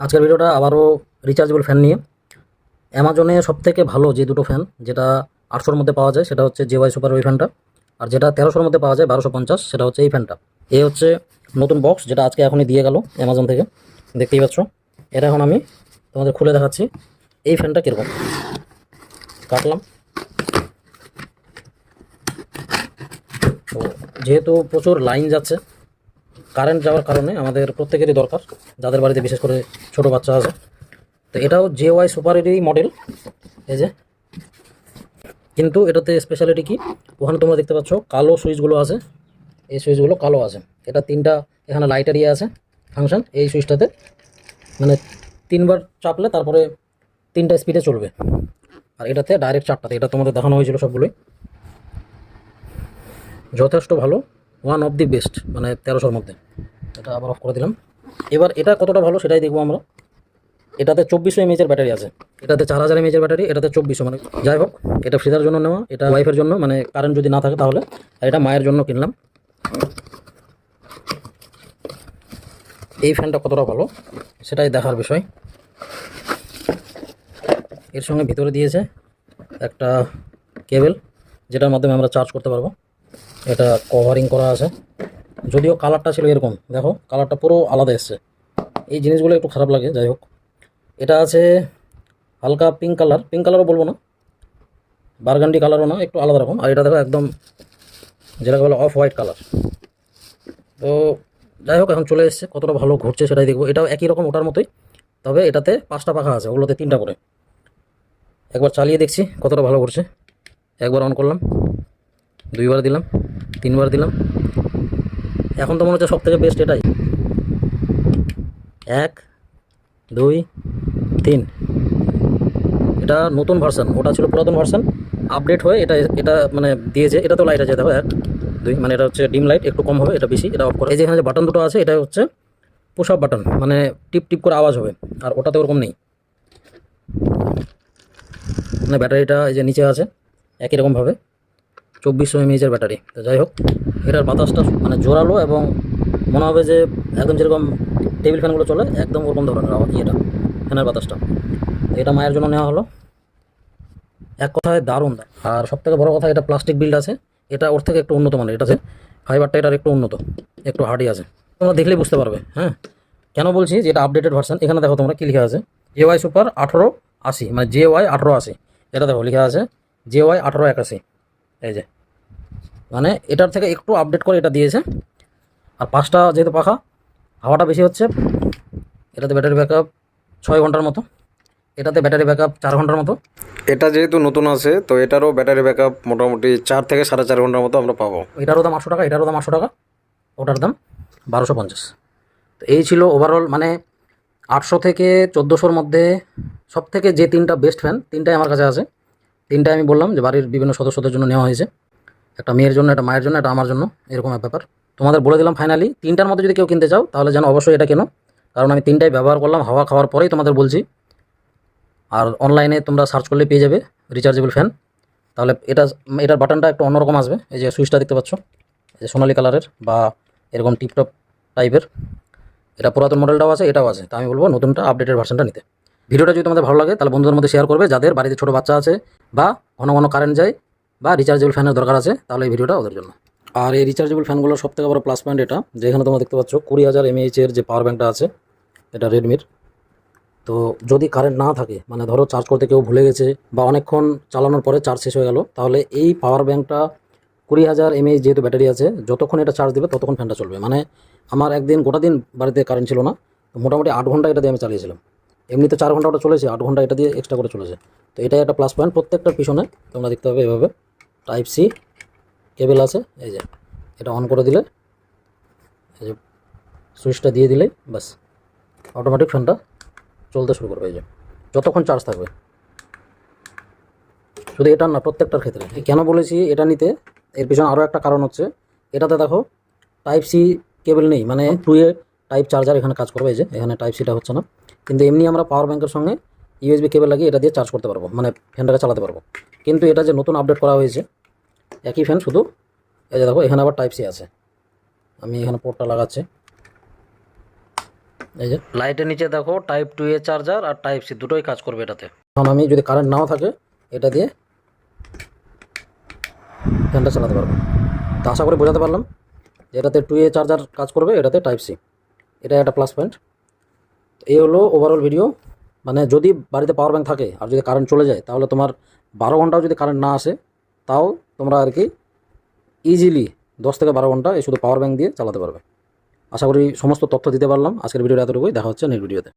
আজকের ভিডিওটা আবারও রিচার্জেবল ফ্যান নিয়ে। অ্যামাজনে সবথেকে ভালো যে দুটো ফ্যান যেটা আটশোর মধ্যে পাওয়া যায়, সেটা হচ্ছে জেওয়াই সুপার ওই ফ্যানটা আর যেটা তেরোশোর মধ্যে পাওয়া যায়, বারোশো পঞ্চাশ, সেটা হচ্ছে এই ফ্যানটা এই হচ্ছে নতুন বক্স যেটা আজকে এখনই দিয়ে গেল অ্যামাজন থেকে। দেখতেই পাচ্ছ। এটা এখন আমি তোমাদের খুলে দেখাচ্ছি। এই ফ্যানটা কীরকম? কাটলাম। যেহেতু প্রচুর লাইন যাচ্ছে কারেন্ট যাওয়ার কারণে আমাদের প্রত্যেকেরই দরকার, যাদের বাড়িতে বিশেষ করে ছোট বাচ্চা আছে। তো এটাও জে ওয়াই সুপারেরই মডেল এই যে। কিন্তু এটাতে স্পেশালিটি কি? ওখানে তোমরা দেখতে পাচ্ছ, কালো সুইচগুলো আছে। এই সুইচগুলো কালো আছে। এটা তিনটা এখানে লাইটার ইয়ে আছে ফাংশন এই সুইচটাতে। মানে তিনবার চাপলে তারপরে তিনটা স্পিডে চলবে। আর এটাতে ডাইরেক্ট চারটাতে এটা তোমাদের দেখানো হয়েছিল সবগুলোই। যথেষ্ট ভালো। ওয়ান অফ দি বেস্ট মানে তেরোশোর মধ্যে। এটা আবার অফ করে দিলাম। এবার এটা কতটা ভালো সেটাই দেখব আমরা। এটাতে চব্বিশশো এমএচের ব্যাটারি আছে। এটাতে চার হাজার এমএচের ব্যাটারি, এটাতে চব্বিশশো মানে যাই হোক, এটা ফ্রিজার জন্য নেওয়া, এটা ওয়াইফের জন্য মানে কারেন্ট যদি না থাকে তাহলে। আর এটা মায়ের জন্য কিনলাম। এই ফ্যানটা কতটা ভালো, সেটাই দেখার বিষয়। এর সঙ্গে ভিতরে দিয়েছে একটা কেবেল, যেটার মাধ্যমে আমরা চার্জ করতে পারব। এটা কভারিং করা আছে। যদিও কালারটা ছিল এরকম, দেখো কালারটা পুরো আলাদা এসছে। এই জিনিসগুলো একটু খারাপ লাগে, যাই হোক। এটা আছে হালকা পিঙ্ক কালার পিঙ্ক কালারও বলব না বারগান্ডি কালারও না, একটু আলাদা রকম। আর এটা দেখো একদম যেটাকে বলে অফ হোয়াইট কালার তো যাই হোক, এখন চলে এসছে, কতটা ভালো ঘুরছে সেটাই দেখব। এটাও একই রকম ওটার মতোই, তবে এটাতে পাঁচটা পাখা আছে, ওগুলোতে তিনটা করে। একবার চালিয়ে দেখছি কতটা ভালো ঘুরছে। একবার অন করলাম। দুইবার দিলাম, তিনবার দিলাম। এখন তো মনে হচ্ছে সব থেকে বেস্ট এটাই। এক, দুই, তিন। এটা নতুন ভার্সান ওটা ছিল পুরাতন ভার্সান আপডেট হয়ে এটা এটা মানে দিয়েছে, এটা তো লাইট আছে, দেখো, এক, দুই মানে এটা হচ্ছে ডিম লাইট একটু কম হবে, এটা বেশি, এটা অফ করে। এই যে এখানে যে বাটন দুটো আছে, এটা হচ্ছে পুশ আপ বাটন মানে টিপ টিপ করে আওয়াজ হবে, আর ওটাতে ওরকম নেই। মানে ব্যাটারিটা এই যে নিচে আছে, একই রকমভাবে চব্বিশশো এমএইচের ব্যাটারি। তো যাই হোক, এটার বাতাসটা মানে জোরালো এবং মনে হবে যে একদম যেরকম টেবিল ফ্যানগুলো চলে, একদম ওরকম ধরনের আওয়াজ ইয়েটা, ফ্যানের বাতাসটা। এটা মায়ের জন্য নেওয়া হলো। এক কথায় দারুণ। আর সবথেকে বড় কথা, এটা প্লাস্টিক বিল্ড আছে। এটা ওর থেকে একটু উন্নত মানের। এটা আছে ফাইবারটা এটার একটু উন্নত, একটু হার্ডি আছে। তোমরা দেখলেই বুঝতে পারবে হ্যাঁ? কেন বলছি যে এটা আপডেটেড ভার্সন এখানে দেখো তোমরা কী লেখা আছে? জে ওয়াই সুপার আঠেরো আশি মানে জে ওয়াই আঠেরো আশি। এটা দেখো লেখা আছে জে ওয়াই আঠেরো একাশি। এই যে মানে এটার থেকে একটু আপডেট করে এটা দিয়েছে। আর পাঁচটা যেহেতু পাখা হাওয়াটা বেশি হচ্ছে এটাতে ব্যাটারি ব্যাকআপ ছয় ঘণ্টার মতো। এটাতে ব্যাটারি ব্যাকআপ চার ঘণ্টার মতো। এটা যেহেতু নতুন আছে তো এটারও ব্যাটারি ব্যাকআপ মোটামুটি চার থেকে সাড়ে চার ঘণ্টার মতো আমরা পাবো। এটারও দাম আটশো টাকা এটারও দাম আটশো টাকা ওটার দাম বারোশো পঞ্চাশ। তো এই ছিল ওভারঅল মানে আটশো থেকে চোদ্দোশোর মধ্যে সব থেকে যে তিনটা বেস্ট ফ্যান তিনটাই আমার কাছে আছে। তিনটাই আমি বললাম যে বাড়ির বিভিন্ন সদস্যদের জন্য নেওয়া হয়েছে। একটা মেয়ের জন্য, একটা মায়ের জন্য, একটা আমার জন্য, এরকম এক ব্যাপার। তোমাদের বলে দিলাম ফাইনালি তিনটার মধ্যে যদি কেউ কিনতে চাও, তাহলে যেন অবশ্যই এটা কেনো? কারণ আমি তিনটাই ব্যবহার করলাম, হাওয়া খাওয়ার পরেই তোমাদের বলছি। আর অনলাইনে তোমরা সার্চ করলে পেয়ে যাবে রিচার্জেবল ফ্যান তাহলে এটা, এটার বাটনটা একটু অন্যরকম আসবে, এই যে সুইচটা দেখতে পাচ্ছ। এই যে সোনালি কালারের বা এরকম টিপটপ টাইপের এটা পুরাতন মডেলটাও আছে, এটাও আছে। তা আমি বলব নতুনটা আপডেটেড ভার্সনটা নিতে। ভিডিওটা যদি তোমাদের ভালো লাগে, তাহলে বন্ধুদের মধ্যে শেয়ার করবে। যাদের বাড়িতে ছোটো বাচ্চা আছে বা ঘন ঘন কারেন্ট যায় বা রিচার্জেবল ফ্যানের দরকার আছে, তাহলে এই ভিডিওটা ওদের জন্য। আর এই রিচার্জেবল ফ্যানগুলোর সব থেকে বড় প্লাস পয়েন্ট এটা, যেখানে তোমরা দেখতে পাচ্ছ কুড়ি হাজার এমএইচের যে পাওয়ার ব্যাঙ্কটা আছে, এটা রেডমির তো যদি কারেন্ট না থাকে মানে ধরো চার্জ করতে কেউ ভুলে গেছে বা অনেকক্ষণ চালানোর পরে চার্জ শেষ হয়ে গেল, তাহলে এই পাওয়ার ব্যাঙ্কটা কুড়ি হাজার এমএইচ যেহেতু ব্যাটারি আছে, যতক্ষণ এটা চার্জ দেবে ততক্ষণ ফ্যানটা চলবে। মানে আমার একদিন, গোটা দিন বাড়িতে কারেন্ট ছিল না মোটামুটি আট ঘণ্টা এটা দিয়ে আমি চালিয়েছিলাম। এমনিতে চার ঘণ্টা ওটা চলেছে, আট ঘণ্টা এটা দিয়ে এক্সট্রা করে চলেছে। তো এটাই একটা প্লাস পয়েন্ট প্রত্যেকটার পিছনে তোমরা দেখতে পাবে এভাবে। টাইপ সি কেবল আছে, এই যে এটা অন করে দিলে এই যে সুইচটা দিয়ে দিলেই বাস অটোমেটিক ফ্যানটা চলতে শুরু করবে, এই যে যতক্ষণ চার্জ থাকবে। শুধু এটা না, প্রত্যেকটার ক্ষেত্রে। কেন বলেছি এটা নিতে? এর পিছনে আরও একটা কারণ হচ্ছে, এটাতে দেখো টাইপ সি কেবল নেই মানে টু এ টাইপ চার্জার এখানে কাজ করবে, এই যে এখানে টাইপ সিটা হচ্ছে না। কিন্তু এমনি আমরা পাওয়ার ব্যাংকের সঙ্গে ইউএসবি কেবল লাগিয়ে এটা দিয়ে চার্জ করতে পারব মানে ফ্যানটাকে চালাতে পারব। কিন্তু এটা যে নতুন আপডেট করা হয়েছে একই ফ্যান শুধু এই যে দেখো এখানে আবার টাইপ সি আছে। আমি এখানে পোর্টটা লাগাচ্ছি। এই যে লাইটের নিচে দেখো টাইপ টু এ চার্জার আর টাইপ সি দুটোই কাজ করবে এটাতে। এখন আমি যদি কারেন্ট নাও থাকে এটা দিয়ে ফ্যানটা চালাতে পারব। তো আশা করি বোঝাতে পারলাম যে এটাতে টু এ চার্জার কাজ করবে এটাতে টাইপ সি এটা একটা প্লাস পয়েন্ট এই হলো ওভারঅল ভিডিও মানে যদি বাড়িতে পাওয়ার ব্যাঙ্ক থাকে আর যদি কারেন্ট চলে যায় তাহলে তোমার বারো ঘন্টাও যদি কারেন্ট না আসে, তাও তোমরা আর কি ইজিলি দশ থেকে বারো ঘণ্টা এই শুধু পাওয়ার ব্যাঙ্ক দিয়ে চালাতে পারবে। আশা করি সমস্ত তথ্য দিতে পারলাম। আজকের ভিডিওটা এতটুকুই। দেখা হচ্ছে নেক্সট ভিডিওতে